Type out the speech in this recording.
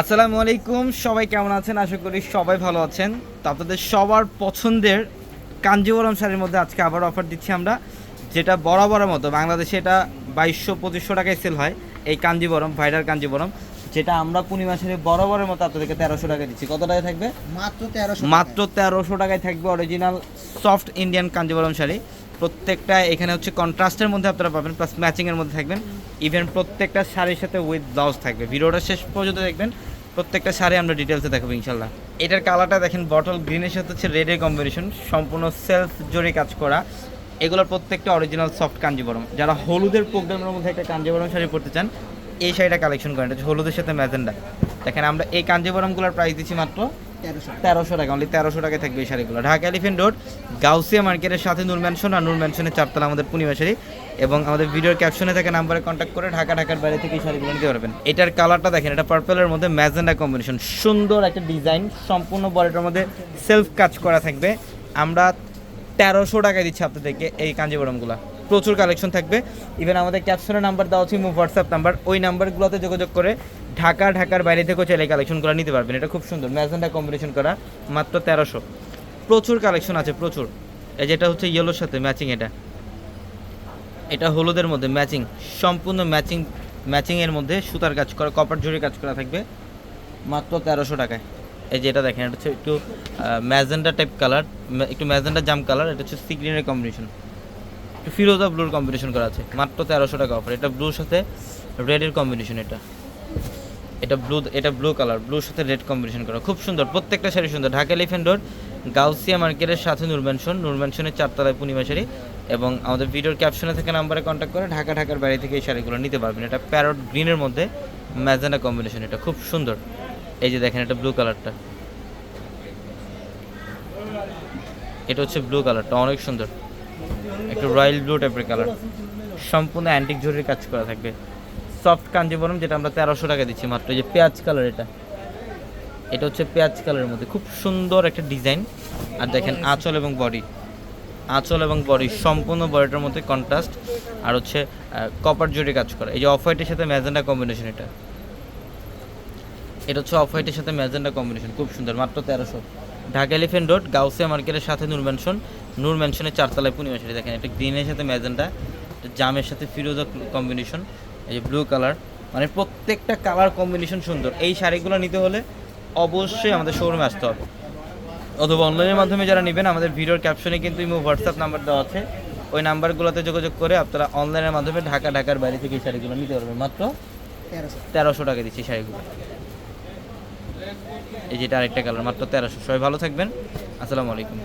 আসসালামু আলাইকুম সবাই কেমন আছেন? আশা করি সবাই ভালো আছেন। তো আপনাদের সবার পছন্দের কাঞ্জিবরম শাড়ির মধ্যে আজকে আবার অফার দিচ্ছি আমরা যেটা বরাবরের মতো। বাংলাদেশে এটা বাইশশো পঁচিশশো টাকায় সেল হয় এই কাঞ্জিবরম ভাইরাল কাঞ্জিবরম যেটা আমরা পূর্ণিমা শাড়ি বরাবরের মতো আপনাদেরকে তেরোশো টাকা দিচ্ছি। কত টাকায় থাকবে? মাত্র তেরোশো মাত্র তেরোশো টাকায় থাকবে original soft Indian Kanjeevaram sari. প্রত্যেকটা এখানে হচ্ছে কন্ট্রাস্টের মধ্যে আপনারা পাবেন প্লাস ম্যাচিংয়ের মধ্যে থাকবেন। ইভেন প্রত্যেকটা শাড়ির সাথে উইথ ব্লাউজ থাকবে। ভিডিওটা শেষ পর্যন্ত দেখবেন, প্রত্যেকটা শাড়ি আমরা ডিটেলসে দেখাবো ইনশাল্লাহ এটার কালারটা দেখেন বটল গ্রিনের সাথে হচ্ছে রেডের কম্বিনেশন সম্পূর্ণ সেলফ জোরে কাজ করা। এগুলোর প্রত্যেকটা অরিজিনাল সফট কাঞ্জিবরম। যারা হলুদের প্রোগ্রামের মধ্যে একটা কাঞ্জিবরম শাড়ি পরতে চান, এই শাড়িটা কালেকশন করেন। এটা হলুদের সাথে ম্যাজেন্ডা। দেখেন, আমরা এই কাঞ্জিবরমগুলোর প্রাইস দিচ্ছি মাত্র তেরোশো টাকা। অনলি তেরোশো টাকায় থাকবে এই শাড়িগুলো। ঢাকা এলিফেন্ট রোড গাউসিয়া মার্কেটের সাথে নূর ম্যানশন আর নূর ম্যানশনের চারতলা আমাদের পূর্ণিমা শাড়ি। এবং আমাদের ভিডিওর ক্যাপশনে থাকা নাম্বারে কন্ট্যাক্ট করে ঢাকা, ঢাকার বাইরে থেকে এই শাড়িগুলো নিতে পারবেন। এটার কালারটা দেখেন, এটা পার্পলের মধ্যে ম্যাজেন্ডা কম্বিনেশন সুন্দর একটা ডিজাইন সম্পূর্ণ বডিটার মধ্যে সেলফ কাজ করা থাকবে। আমরা তেরোশো টাকায় দিচ্ছি আপনাদেরকে এই কাঞ্জিবরমগুলো। প্রচুর কালেকশন থাকবে। ইভেন আমাদের ক্যাপশনের নাম্বার দেওয়া হচ্ছে হোয়াটসঅ্যাপ নাম্বার ওই নাম্বারগুলোতে যোগাযোগ করে ঢাকা, ঢাকার বাইরে থেকেও চাইলে কালেকশনগুলো নিতে পারবেন। এটা খুব সুন্দর। ম্যাজেন্ডা কম্বিনেশন করা, মাত্র তেরোশো। প্রচুর কালেকশন আছে, প্রচুর। এই যেটা হচ্ছে ইয়েলোর সাথে ম্যাচিং এটা। এটা হলুদের মধ্যে ম্যাচিং সম্পূর্ণ ম্যাচিং ম্যাচিংয়ের মধ্যে সুতার কাজ করা কপার জুড়ে কাজ করা থাকবে, মাত্র তেরোশো টাকায়। এই যে এটা দেখেন, এটা হচ্ছে একটু ম্যাজেন্ডা টাইপ কালার একটু ম্যাজেন্ডা জাম কালার এটা হচ্ছে সি গ্রিনের কম্বিনেশন একটু ফিরোজা ব্লুর কম্বিনেশন করা আছে, মাত্র তেরোশো টাকা অফার এটা ব্লুর সাথে রেডের কম্বিনেশন এটা। এটা ব্লু এটা ব্লু কালার ব্লুর সাথে রেড কম্বিনেশন করা। খুব সুন্দর, প্রত্যেকটা শাড়ি সুন্দর। ঢাকা এলিফেন্ট রোড গাউসিয়া মার্কেটের সাথে নূর ম্যানশন নূর ম্যানশনের চারতলায় পূর্ণিমা শাড়ি এবং আমাদের ভিডিওর ক্যাপশনে থেকে নাম্বারে কন্ট্যাক্ট করে ঢাকা, ঢাকার বাইরে থেকে এই শাড়িগুলো নিতে পারবেন। এটা প্যারট গ্রিনের মধ্যে ম্যাজেন্ডা কম্বিনেশন এটা খুব সুন্দর। এই যে দেখেন, এটা ব্লু কালারটা এটা হচ্ছে ব্লু কালারটা অনেক সুন্দর। একটু রয়্যাল ব্লু টাইপের কালার সম্পূর্ণ অ্যান্টিক জরির কাজ করা থাকবে। সফট কাঞ্জিবরম যেটা আমরা তেরোশো টাকা দিচ্ছি মাত্র এই যে পেঁয়াজ কালার এটা। এটা হচ্ছে পেঁয়াজ কালারের মধ্যে। খুব সুন্দর একটা ডিজাইন আর দেখেন আঁচল এবং বডি আঁচল এবং বডি সম্পূর্ণ বডিটার মধ্যে কন্ট্রাস্ট আর হচ্ছে কপার জরি কাজ করে। এই যে অফ হোয়াইটের সাথে ম্যাজেন্ডা কম্বিনেশন এটা। এটা হচ্ছে অফ হোয়াইটের সাথে ম্যাজেন্ডা কম্বিনেশন খুব সুন্দর মাত্র তেরোশো। ঢাকা এলিফেন্ট রোড গাউসিয়া মার্কেটের সাথে নূর ম্যানশন নূর ম্যানশনের চারতলায় পূর্ণিমা শাড়ি দেখেন এটা গ্রিনের সাথে ম্যাজেন্ডা জামের সাথে ফিরোজা কম্বিনেশন এই যে ব্লু কালার মানে প্রত্যেকটা কালার কম্বিনেশন সুন্দর। এই শাড়িগুলো নিতে হলে অবশ্যই আমাদের শোরুমে আসতে হবে। অথবা অনলাইনের মাধ্যমে যারা নেবেন আমাদের ভিডিওর ক্যাপশনে কিন্তু ইমো হোয়াটসঅ্যাপ নাম্বার দেওয়া আছে। ওই নাম্বারগুলোতে যোগাযোগ করে আপনারা অনলাইনের মাধ্যমে ঢাকা ঢাকার বাইরে থেকে এই শাড়িগুলো নিতে পারবেন। মাত্র তেরোশো। টাকা দিচ্ছি শাড়িগুলো। এই যেটা আরেকটা কালার মাত্র তেরোশো। সবাই ভালো থাকবেন। আসসালামু আলাইকুম।